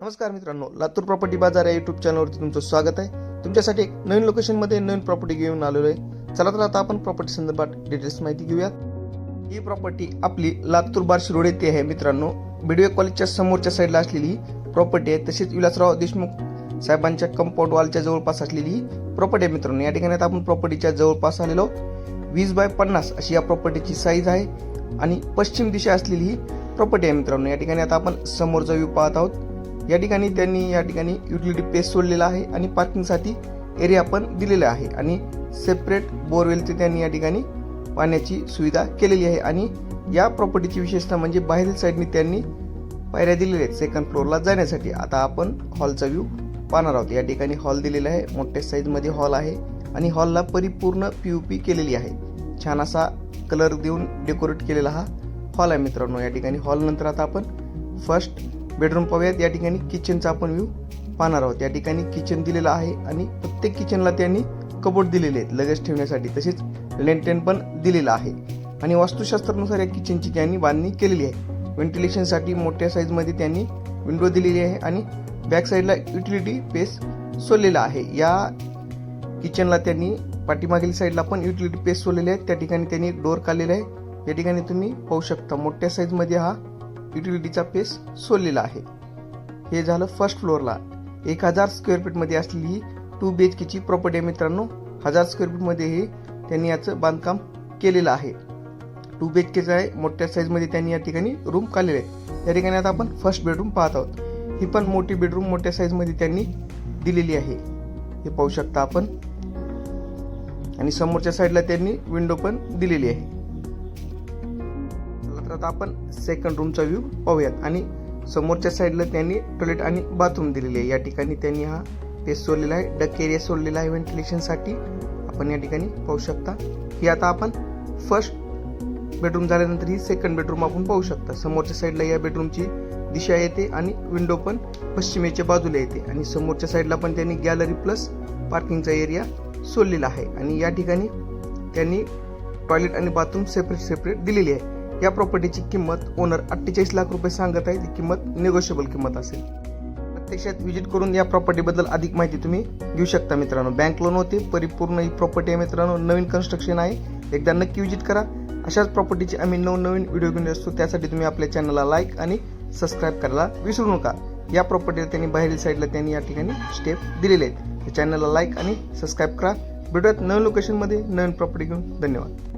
नमस्कार मित्रांनो लातूर प्रॉपर्टी बाजार या युट्यूब चॅनलवरती तुमचं स्वागत आहे. तुमच्यासाठी एक नवीन लोकेशनमध्ये नवीन प्रॉपर्टी घेऊन आलेलो आहे. चला तर आता आपण प्रॉपर्टी संदर्भात डिटेल्स माहिती घेऊयात. ही प्रॉपर्टी आपली लातूर बार्शी रोड येथे आहे मित्रांनो. बीडीओ कॉलेजच्या समोरच्या साईडला असलेली ही प्रॉपर्टी आहे. तसेच विलासराव देशमुख साहेबांच्या कंपाऊंड वॉलच्या जवळपास असलेली ही प्रॉपर्टी आहे मित्रांनो. या ठिकाणी आता आपण प्रॉपर्टीच्या जवळपास आलेलो वीस बाय पन्नास अशी या प्रॉपर्टीची साईज आहे. आणि पश्चिम दिशा असलेली ही प्रॉपर्टी आहे मित्रांनो. या ठिकाणी आता आपण समोरचा व्ह्यू पाहत आहोत. या ठिकाणी त्यांनी या ठिकाणी युटिलिटी पेस सोडलेला आहे आणि पार्किंगसाठी एरिया पण दिलेला आहे. आणि सेपरेट बोरवेलचे त्यांनी या ठिकाणी पाण्याची सुविधा केलेली आहे. आणि या प्रॉपर्टीची विशेषता म्हणजे बाहेरील साईडनी त्यांनी पायऱ्या दिलेल्या आहेत सेकंड फ्लोअरला जाण्यासाठी. आता आपण हॉलचा व्ह्यू पाहणार आहोत. या ठिकाणी हॉल दिलेला आहे. मोठ्या साईजमध्ये हॉल आहे आणि हॉलला परिपूर्ण पी यू पी केलेली आहे. छान असा कलर देऊन डेकोरेट केलेला हा हॉल आहे मित्रांनो. या ठिकाणी हॉल नंतर आता आपण फर्स्ट बेडरूम पाहूयात. या ठिकाणी किचनचा आपण व्ह्यू पाहणार आहोत. या ठिकाणी किचन दिलेलं आहे आणि प्रत्येक किचनला त्यांनी कबोर्ड दिलेले आहेत लगेच ठेवण्यासाठी. तसेच लेंटेन पण दिलेलं आहे. आणि वास्तुशास्त्रानुसार या किचनची त्यांनी बांधणी केलेली आहे. व्हेंटिलेशनसाठी मोठ्या साईजमध्ये त्यांनी विंडो दिलेली आहे आणि बॅक साईडला युटिलिटी पेस सोडलेला आहे. या किचनला त्यांनी पाठीमागील साईडला पण युटिलिटी पेस सोडलेले आहेत त्या ठिकाणी त्यांनी डोर काढलेला आहे. या ठिकाणी तुम्ही पाहू शकता मोठ्या साईजमध्ये हा युटिलिटीचा पेस सोडलेला आहे. हे झालं फर्स्ट फ्लोअरला एक हजार स्क्वेअर फीटमध्ये असलेली ही टू बी एच केची प्रॉपर्टी आहे मित्रांनो. हजार स्क्वेअर फीटमध्ये हे त्यांनी याचं बांधकाम केलेलं आहे. टू बी एच केचं आहे मोठ्या साईजमध्ये त्यांनी या ठिकाणी रूम काढलेले आहे या ठिकाणी आता आपण फर्स्ट बेडरूम पाहत आहोत. ही पण मोठी बेडरूम मोठ्या साईजमध्ये त्यांनी दिलेली आहे. हे पाहू शकता आपण. आणि समोरच्या साईडला त्यांनी विंडो पण दिलेली आहे. आता आपण सेकंड रूमचा व्ह्यू पाहूयात. आणि समोरच्या साईडला त्यांनी टॉयलेट आणि बाथरूम दिलेली आहे. या ठिकाणी त्यांनी हा पेस सोडलेला आहे. डक एरिया सोडलेला आहे व्हेंटिलेशनसाठी आपण या ठिकाणी पाहू शकता. ही आता आपण फर्स्ट बेडरूम झाल्यानंतर ही सेकंड बेडरूम आपण पाहू शकता. समोरच्या साईडला या बेडरूमची दिशा येते आणि विंडो पण पश्चिमेच्या बाजूला येते. आणि समोरच्या साईडला पण त्यांनी गॅलरी प्लस पार्किंगचा एरिया सोडलेला आहे. आणि या ठिकाणी त्यांनी टॉयलेट आणि बाथरूम सेपरेट सेपरेट दिलेली आहे. या प्रॉपर्टीची किंमत ओनर अठ्ठेचाळीस लाख रुपये सांगत आहे. ती किंमत निगोशिएबल किंमत असेल. प्रत्यक्षात व्हिजिट करून या प्रॉपर्टीबद्दल अधिक माहिती तुम्ही घेऊ शकता मित्रांनो. बँक लोन होते परिपूर्ण ही प्रॉपर्टी आहे मित्रांनो. नवीन कन्स्ट्रक्शन आहे. एकदा नक्की व्हिजिट करा. अशाच प्रॉपर्टीचे आम्ही नवनवीन व्हिडिओ घेऊन असतो. त्यासाठी तुम्ही आपल्या चॅनलला लाईक आणि सबस्क्राईब करायला विसरू नका. या प्रॉपर्टीला त्यांनी बाहेरील साईडला त्यांनी या ठिकाणी स्टेप दिलेले आहेत. चॅनलला लाईक आणि सबस्क्राईब करा. भेटूयात नवीन लोकेशनमध्ये नवीन प्रॉपर्टी घेऊन धन्यवाद.